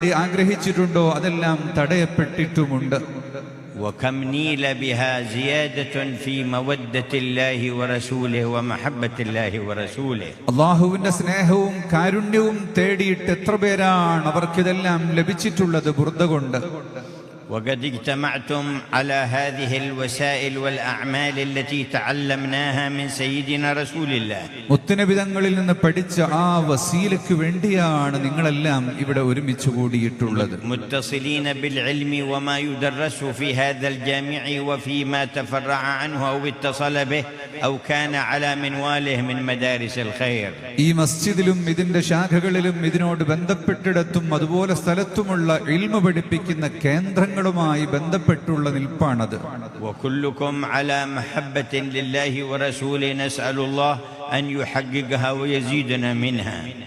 ആഗ്രഹിച്ചിട്ടുണ്ടോ അതെല്ലാം തടയപ്പെട്ടിട്ടുമുണ്ട് وكم نيل بها زيادة في مودة الله ورسوله ومحبة الله ورسوله അള്ളാഹുവിന്റെ സ്നേഹവും കാരുണ്യവും തേടിയിട്ട് എത്ര പേരാണ് അവർക്കിതെല്ലാം ലഭിച്ചിട്ടുള്ളത് ബുർദ കൊണ്ട് وقد اجتمعتم على هذه الوسائل والأعمال التي تعلمناها من سيدنا رسول الله മുത്തുനബിതങ്ങളിൽ നിന്ന് പഠിച്ച ആ വസീലയ്ക്ക് വേണ്ടിയാണ് നിങ്ങളെല്ലാം ഇവിടെ ഒരുമിച്ച് കൂടിയിട്ടുള്ളത് متصلين بالعلم وما يدرس في هذا الجامع وفيما تفرع عنه أو اتصل به أو كان على منواله من مدارس الخير ഈ മസ്ജിദിലും ഇതിന്റെ ശാഖകളിലും ഇതിനോട് ബന്ധപ്പെട്ടിടത്തും അതുപോലെ സ്ഥലത്തുമുള്ള ഇൽമ പഠിപ്പിക്കുന്ന കാര്യങ്ങളുമായി ബന്ധപ്പെട്ടുള്ള നിൽപ്പാണത്.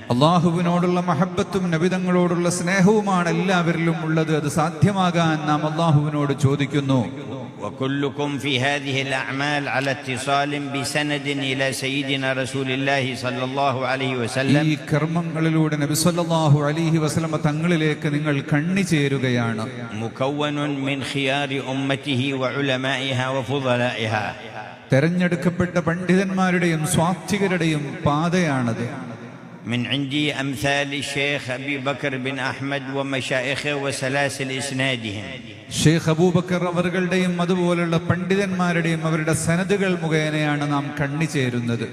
അള്ളാഹുവിനോടുള്ള മഹബത്തും നബിതങ്ങളോടുള്ള സ്നേഹവുമാണ് എല്ലാവരിലും ഉള്ളത്. അത് സാധ്യമാകാൻ നാം അള്ളാഹുവിനോട് ചോദിക്കുന്നു. وكلكم في هذه الأعمال على اتصال بسند إلى سيدنا رسول الله صلى الله عليه ഈ وسلم കർമ്മങ്ങളിലൂടെ നബിസല്ലാഹു അലിഹി വസ്ലമ തങ്ങളിലേക്ക് നിങ്ങൾ കണ്ണി ചേരുകയാണ് مكون من خيار أمته وعلمائها وفضلائها തെരഞ്ഞെടുക്കപ്പെട്ട പണ്ഡിതന്മാരുടെയും സ്വാത്വികരുടെയും പാതയാണത് من عندي أمثال الشيخ أبي بكر بن أحمد ومشايخه وسلاسل إسنادهم. ഷെയ്ഖ് അബൂബക്കർ അവരുടെയും അതുപോലുള്ള പണ്ഡിതന്മാരുടെയും അവരുടെ സനദുകൾ മുഖേനയാണ് നാം കണ്ണി ചേരുന്നത്.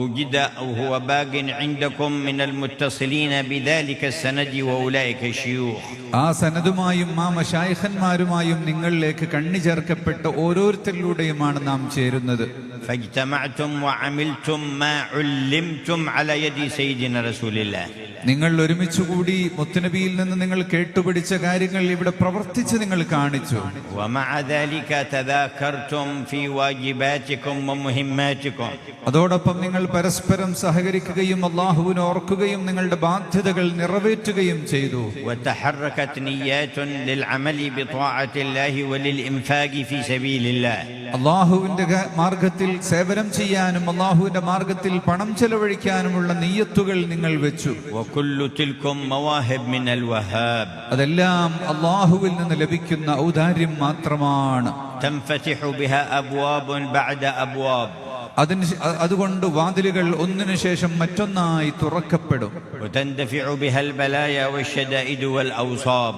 وجد أو هو باق عندكم من المتصلين بذلك السند وأولئك الشيوخ ആ സനതുമായും ആ മഷായിഖന്മാരുമായും നിങ്ങളിലേക്ക് കണ്ണി ചേർക്കപ്പെട്ട ഓരോരുത്തരിലൂടെയുമാണ് നാം ചേരുന്നത് فاجتمعتم وعملتم ما علمتم على يد سيدنا رسول الله നിങ്ങൾ ഒരുമിച്ചുകൂടി മുത്തുനബിയിൽ നിന്ന് നിങ്ങൾ കേട്ടുപിടിച്ച കാര്യങ്ങൾ ഇവിടെ പ്രവർത്തിച്ച് നിങ്ങൾ കാണിച്ചു ومع ذلك تذاكرتم في واجباتكم ومهماتكم അതോടൊപ്പം നിങ്ങൾ പരസ്പരം സഹകരിക്കുകയും അള്ളാഹുവിനെ ഓർക്കുകയും നിങ്ങളുടെ ബാധ്യതകൾ നിറവേറ്റുകയും ചെയ്തു وتحركت نيات للعمل بطاعة الله وللإنفاق في سبيل الله അള്ളാഹുവിന്റെ ഗ- മാർഗത്തിൽ സേവനം ചെയ്യാനും അള്ളാഹുവിന്റെ മാർഗത്തിൽ പണം ചെലവഴിക്കാനുമുള്ള നീയത്തുകൾ നിങ്ങൾ വെച്ചു وكل تلكم مواهب من الوهاب അതെല്ലാം അള്ളാഹുവിൽ നിന്ന് ലഭിക്കുന്ന ഔദാര്യം മാത്രമാണ് تنفتح بها أبواب بعد أبواب അതിന് അതുകൊണ്ട് വാതിലുകൾ ഒന്നിനു ശേഷം മറ്റൊന്നായി തുറക്കപ്പെടും.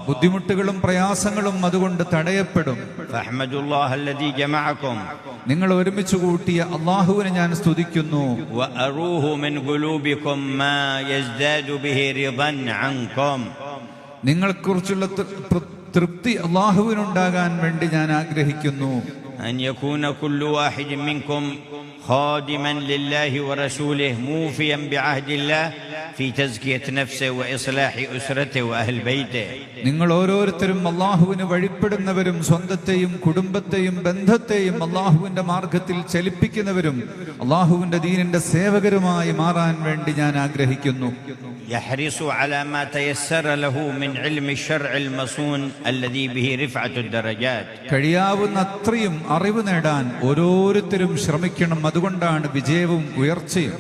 ബുദ്ധിമുട്ടുകളും പ്രയാസങ്ങളും അതുകൊണ്ട് തടയപ്പെടും. നിങ്ങൾ ഒരുമിച്ച് കൂട്ടിയ അള്ളാഹുവിനെ ഞാൻ സ്തുതിക്കുന്നു. നിങ്ങളെക്കുറിച്ചുള്ള തൃപ്തി അള്ളാഹുവിനുണ്ടാകാൻ വേണ്ടി ഞാൻ ആഗ്രഹിക്കുന്നു. أن يكون كل واحد منكم خادما لله ورسوله موفيا بعهد الله നിങ്ങൾ ഓരോരുത്തരും അള്ളാഹുവിന് വഴിപ്പെടുന്നവരും സ്വന്തത്തെയും കുടുംബത്തെയും ബന്ധത്തെയും അള്ളാഹുവിന്റെ മാർഗത്തിൽ ചലിപ്പിക്കുന്നവരും അള്ളാഹുവിന്റെ ദീനിന്റെ സേവകരുമായി മാറാൻ വേണ്ടി ഞാൻ ആഗ്രഹിക്കുന്നു. കഴിയാവുന്ന അത്രയും അറിവ് നേടാൻ ഓരോരുത്തരും ശ്രമിക്കണം. അതുകൊണ്ടാണ് വിജയവും ഉയർച്ചയും.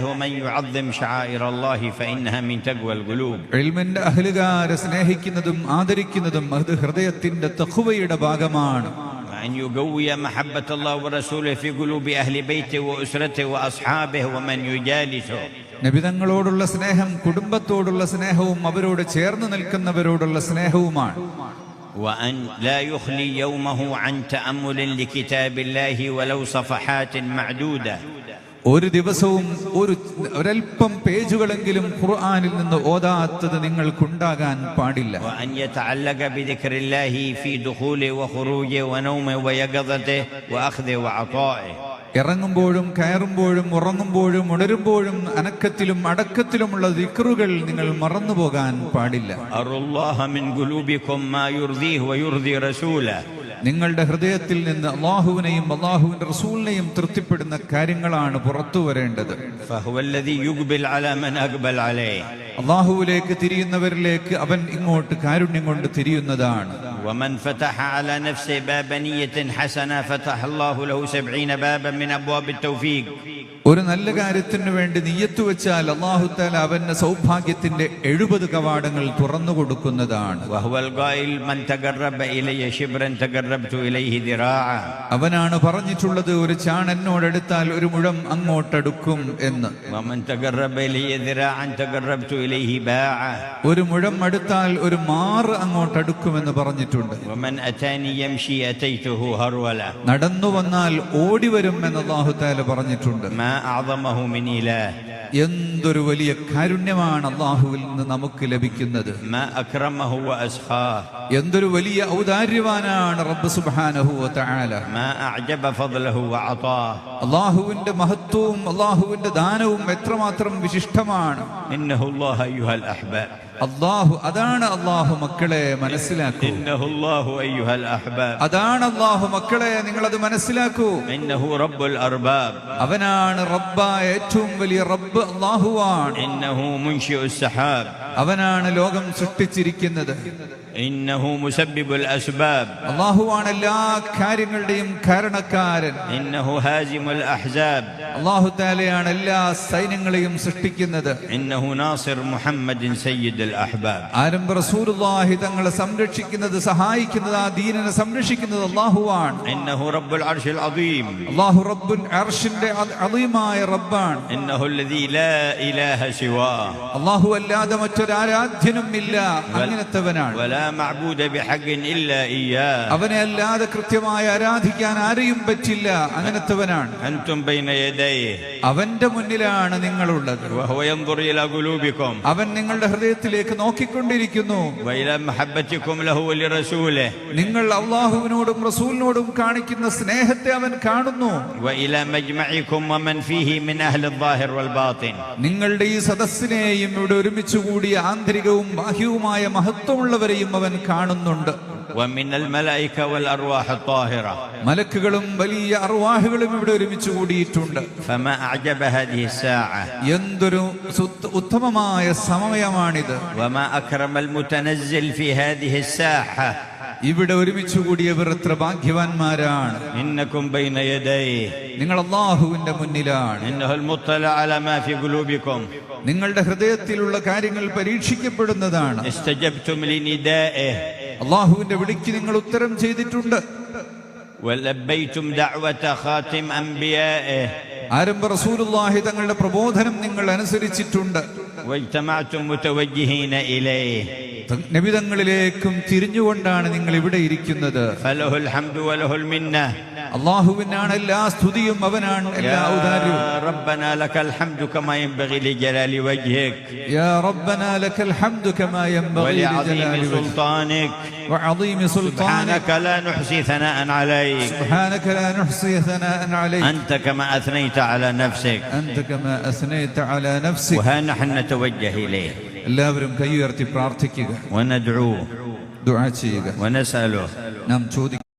وتعظيمه وتعظيم أهله ومن يعظم شعائر الله فإنها من تقوى القلوب എൽമിന്റെ അഹലുകാരെ സ്നേഹിക്കുന്നതും ആദരിക്കുന്നതും അത് ഹൃദയത്തിന്റെ തഖുവയുടെ ഭാഗമാണ് وأن يقوي محبة الله ورسوله في قلوب أهل بيته وأسرته وأصحابه ومن يجالسه നബിതങ്ങളോടുള്ള സ്നേഹം കുടുംബത്തോടുള്ള സ്നേഹവും അവരോട് ചേർന്ന് നിൽക്കുന്നവരോടുള്ള സ്നേഹവുമാണ് وأن لا يخلي يومه عن تأمل لكتاب الله ولو صفحات معدودة ഒരു ദിവസവും ഒരു ഒരൽപ്പം പേജുകളെങ്കിലും ഖുർആാനിൽ നിന്ന് ഓതാത്തത് നിങ്ങൾക്കുണ്ടാകാൻ പാടില്ല. ഇറങ്ങുമ്പോഴും കയറുമ്പോഴും ഉറങ്ങുമ്പോഴും ഉണരുമ്പോഴും അനക്കത്തിലും അടക്കത്തിലുമുള്ള ദിക്റുകൾ നിങ്ങൾ മറന്നുപോകാൻ പാടില്ല. നിങ്ങളുടെ ഹൃദയത്തിൽ നിന്ന് അള്ളാഹുവിനെയും അള്ളാഹുവിന്റെ റസൂലിനെയും തൃപ്തിപ്പെടുന്ന കാര്യങ്ങളാണ് പുറത്തു വരേണ്ടത്. അള്ളാഹുവിലേക്ക് തിരിയുന്നവരിലേക്ക് അവൻ ഇങ്ങോട്ട് കാരുണ്യം കൊണ്ട് തിരിയുന്നതാണ്. ഒരു നല്ല കാര്യത്തിന് വേണ്ടി നീയത്ത് വെച്ചാൽ അള്ളാഹുത്താൽ അവന് സൗഭാഗ്യത്തിന്റെ എഴുപത് കവാടങ്ങൾ തുറന്നു കൊടുക്കുന്നതാണ്. അവനാണ് പറഞ്ഞിട്ടുള്ളത് ഒരു ചാൺ എന്നോട് ഒരു മുഴം അങ്ങോട്ടെടുക്കും എന്ന്. ഒരു മുഴം എടുത്താൽ ഒരു മാറ് അങ്ങോട്ടെടുക്കുമെന്ന് പറഞ്ഞിട്ടുണ്ട്. നടന്നു വന്നാൽ ഓടി വരും എന്ന് അള്ളാഹുത്താല പറഞ്ഞിട്ടുണ്ട്. എന്തൊരു വലിയ കാരുണ്യമാണ് അള്ളാഹുവിൽ നിന്ന് നമുക്ക് ലഭിക്കുന്നത്. എന്തൊരു വലിയ ഔദാര്യവാനാണ് റബ്ബ് അള്ളാഹുവിന്റെ മഹത്വവും അള്ളാഹുവിന്റെ ദാനവും എത്രമാത്രം വിശിഷ്ടമാണ്. അള്ളാഹു അതാണ് അള്ളാഹു മക്കളെ മനസ്സിലാക്കൂ. അതാണ് അള്ളാഹു മക്കളെ നിങ്ങൾ അത് മനസ്സിലാക്കൂ അവനാണ് റബ്ബ ഏറ്റവും വലിയ റബ്ബ് അള്ളാഹുവാണ്. അവനാണ് ലോകം സൃഷ്ടിച്ചിരിക്കുന്നത്. അള്ളാഹുവാണ് എല്ലാ കാര്യങ്ങളുടെയും കാരണക്കാരൻ. അള്ളാഹു താലയാണ് എല്ലാ സൈന്യങ്ങളെയും സൃഷ്ടിക്കുന്നത്. ആരംഭ റസൂലുള്ളാഹി തങ്ങളെ സംരക്ഷിക്കുന്നത് സഹായിക്കുന്നത് ആ ദീനനെ സംരക്ഷിക്കുന്നത് അള്ളാഹുവാണ്. അള്ളാഹു റബ്ബുൽ അർഷിന്റെ അളീമായ റബ്ബാണ്. അള്ളാഹു അല്ലാതെ മറ്റു മറ്റൊരാരാധ്യനുമില്ല. അങ്ങനത്തവനാണ്. അവനെ അല്ലാതെ കൃത്യമായി ആരാധിക്കാൻ ആരെയും പറ്റില്ല. അങ്ങനത്തവനാണ്. അവന്റെ മുന്നിലാണ് നിങ്ങളുള്ളത്. അവൻ നിങ്ങളുടെ ഹൃദയത്തിലേക്ക് നോക്കിക്കൊണ്ടിരിക്കുന്നു. നിങ്ങൾ അള്ളാഹുവിനോടും റസൂലിനോടും കാണിക്കുന്ന സ്നേഹത്തെ അവൻ കാണുന്നു. നിങ്ങളുടെ ഈ സദസ്സിനെയും ഇവിടെ ഒരുമിച്ച് കൂടി വലിയ ആന്തരികവും ബാഹ്യവുമായ മഹത്വമുള്ളവരെയും അവൻ കാണുന്നുണ്ട്. മലക്കുകളും വലിയ അറുവാഹുകളും ഇവിടെ ഒരുമിച്ച് കൂടിയിട്ടുണ്ട്. എന്തൊരു ഉത്തമമായ സമയമാണിത്. ഇവിടെ ഒരുമിച്ച് കൂടിയവർ എത്ര ഭാഗ്യവാന്മാരാണ്. നിങ്ങൾ അള്ളാഹുവിന്റെ മുന്നിലാണ്. നിങ്ങളുടെ ഹൃദയത്തിലുള്ള കാര്യങ്ങൾ പരീക്ഷിക്കപ്പെടുന്നതാണ്. അള്ളാഹുവിന്റെ വിളിക്ക് നിങ്ങൾ ഉത്തരം ചെയ്തിട്ടുണ്ട്. ആരംഭ റസൂലുള്ളാഹി തങ്ങളുടെ പ്രബോധനം നിങ്ങൾ അനുസരിച്ചിട്ടുണ്ട്. നബിതങ്ങളിലേക്കും തിരിഞ്ഞുകൊണ്ടാണ് നിങ്ങൾ ഇവിടെ ഇരിക്കുന്നത് فله الحمد وله المنة അള്ളാഹുവിനാണ് എല്ലാ സ്തുതിയും അവനാണ് എല്ലാ ഔദാര്യവും يا ربنا لك الحمد كما ينبغي لجلال وجهك يا ربنا لك الحمد كما ينبغي ولعظيم لجلال وجهك سلطانك وعظيم سلطانك سبحانك لا نحصي ثناء عليك سبحانك لا نحصي ثناء عليك أنت كما أثنيت على نفسك أنت كما أثنيت على نفسك وها نحن نتوجه إليه എല്ലാവരും കൈ ഉയർത്തി പ്രാർത്ഥിക്കുക ചെയ്യുക നാം ചോദിക്കുക